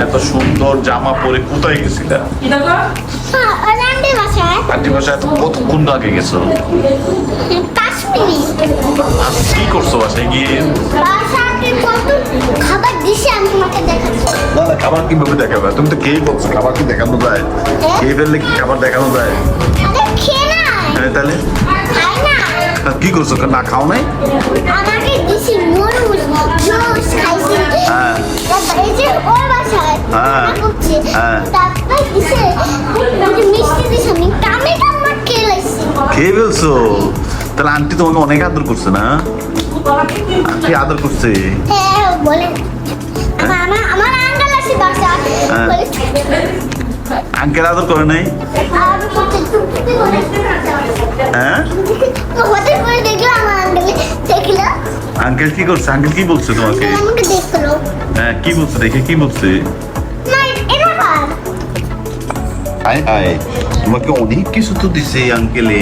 এত সুন্দর জামা পরে কোথায় গেছিলা? হ্যাঁ, বাসায়। আন্টি বাসায় এত কতক্ষণ আগে গেছো? কি করছ বাসায় গিয়ে? খাবার দিছে আমি তোমাকে দেখাচ্ছি না না খাবার কীভাবে দেখাবে? তুমি তো বলছো খাবার কি দেখানো যায়? খেয়ে ফেললে কি খাবার দেখানো যায়? হ্যাঁ তাহলে? কি করছ? না খাও নাই? ফেলছো তাহলে আন্টি তোমাকে অনেক আদর করছে না? আন্টি আদর করছে। হ্যাঁ। আঙ্কেল আদর করে নাই? হ্যাঁ? আঙ্কেল কি করছে? আঙ্কেল কি বলছে তোমাকে? হ্যাঁ কি বলছে? দেখে কি বলছে? হাই হাই তোমাকে অনেক কিছু তো দিছে আঙ্কেলে।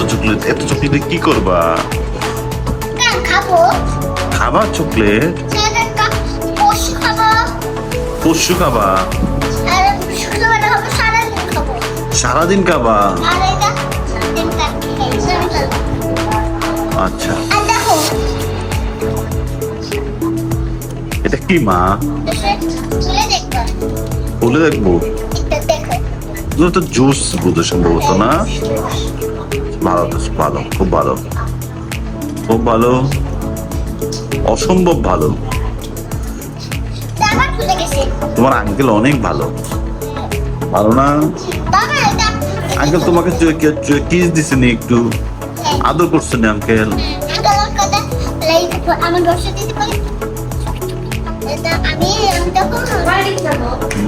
চকলেট চকলেট এত চকলেট কি করবা? খাব? চকলেট পশু খাবা। সারাদিন খাব আচ্ছা। এটা কি মা? বলে দেখব। তো জুস বোধ সম্ভবত না? ভালো তো ভালো খুব ভালো। খুব ভালো। অসম্ভব ভালো। তোমার আঙ্কেল অনেক ভালো। ভালো না? আঙ্কেল তোমাকে কিস দিছে নি একটু? আদর করছে না আঙ্কেল আমি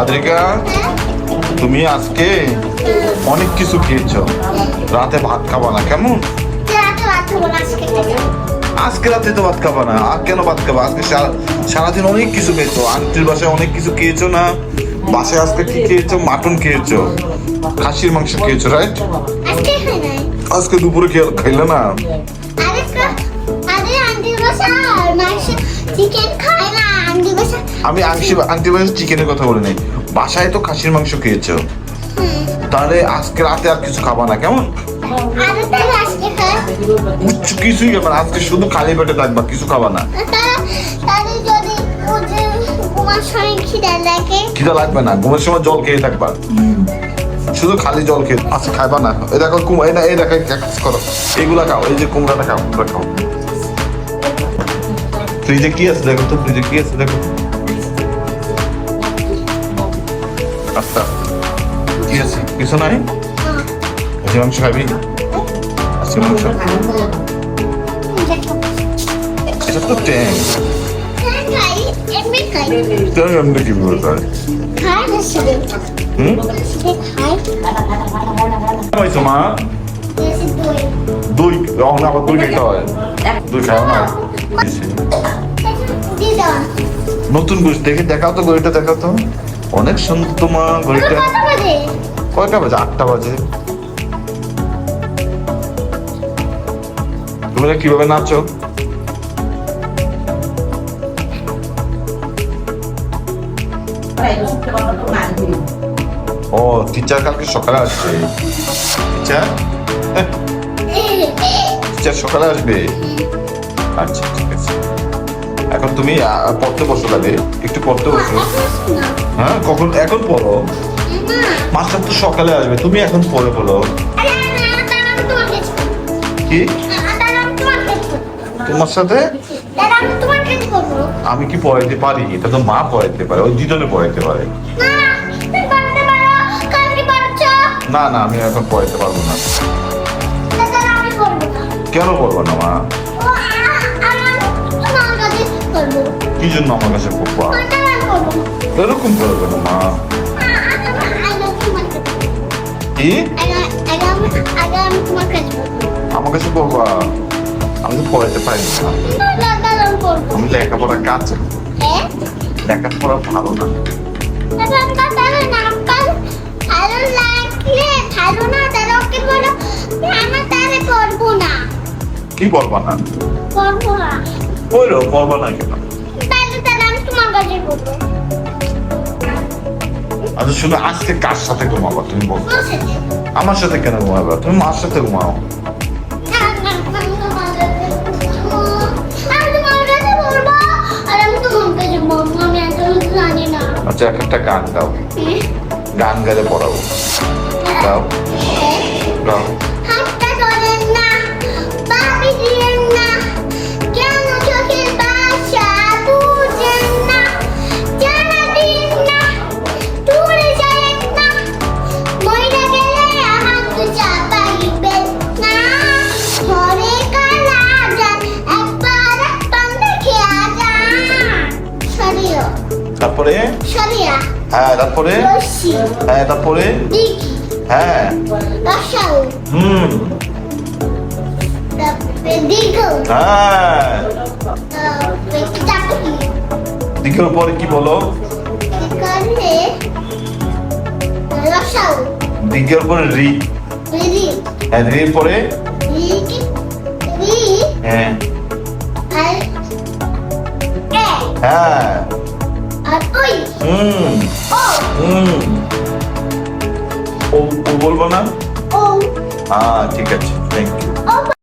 আদ্রিকা, তুমি আজকে অনেক কিছু খেয়েছো। রাতে ভাত খাবা না, কেমন? আজকে রাতে তো ভাত খাবা না, আর কেন ভাত খাবা? আজকে সারাদিন অনেক কিছু খেয়েছো, আন্টির বাসায় অনেক কিছু খেয়েছো না? বাসায় আজকে কি খেয়েছো? মাটন খেয়েছো? খাসির মাংস খেয়েছো রাইট আজকে দুপুরে খাইলে না? বসা বসা আমি আংশি আন্টি বাসায় চিকেনের কথা বলি নাই। বাসায় তো খাসির মাংস খেয়েছো। তাহলে আজকে রাতে আর কিছু খাবা না কেমন? কিছুই খাবা আজকে শুধু খালি পেটে থাকবা কিছু খাবা না। ঘুমার সময় খিদে লাগে। খিদা লাগবে না ঘুমের সময় জল খেয়ে থাকবা। শুধু খালি জল খেয়ে আচ্ছা খাইবা না। এই দেখো কুমড়া এই না এই দেখো কাজ করো। এগুলা খাও এই যে কুমড়াটা খাও কুমড়া খাও। ফ্রিজে কি আছে দেখো তো ফ্রিজে কি আছে দেখো। আচ্ছা কি আছে? কিছু নাই? আজকে মাংস খাবি? আজকে মাংস। এটা তো ট্যাং হ্যাঁ, খাই এমনি কি খাই হয়েছে মা দই দুই আবার দুই নিতে হয় দুই খাও না নতুন ঘড়ি দেখে দেখাও তো ঘড়িটা দেখাও তো। অনেক সুন্দর তোমার ঘড়িটা কয়টা বাজে? আটটা বাজে। তোমরা কীভাবে নাচো? ও টিচার কালকে সকালে আসবে। টিচার টিচার সকালে আসবে? আচ্ছা ঠিক আছে। এখন তুমি পড়তে বসো তাহলে। একটু পড়তে বসো। হ্যাঁ কখন? এখন পড়ো। মাস্টার তো সকালে আসবে। তুমি এখন পড়ে পড়ো কি? তোমার সাথে? আমি কি পড়াইতে পারি এটা তো মা পড়াইতে পারে ওই দুজনে পড়াইতে পারে না না আমি এখন পড়াইতে পারব না তাহলে করব না কেন পড়ব না মা কি জন্য আমার কাছে করব এরকম করবে না মা কি আমার কাছে পড়বা আমি তো পড়াইতে পারি না করব। আমি লেখাপড়া কাজ হ্যাঁ? লেখাপড়া ভালো না। ভালো লাগলে ভালো না তাহলে ওকে বলো আমার তাহলে করব না। কি পড়বা না? করব না। বলো না কেন? তাহলে তাহলে আমি তোমার কাছে করব। আচ্ছা শুনো আজকে কার সাথে ঘুমাবা তুমি বলো। আমার সাথে কেন ঘুমাবা? তুমি মার সাথে ঘুমাও। আচ্ছা এক একটা গান গাও গান গাইলে পড়াবো। গাও গাও তারপরে? হ্যাঁ তারপরে? হ্যাঁ তারপরে? হ্যাঁ। হুম। হ্যাঁ। তারপরে পরে কি বলো? রসাউ, পরে রি। হ্যাঁ রির পরে? রি, হ্যাঁ। হ্যাঁ। ও বলব না? ও, হ্যাঁ ঠিক আছে থ্যাংক ইউ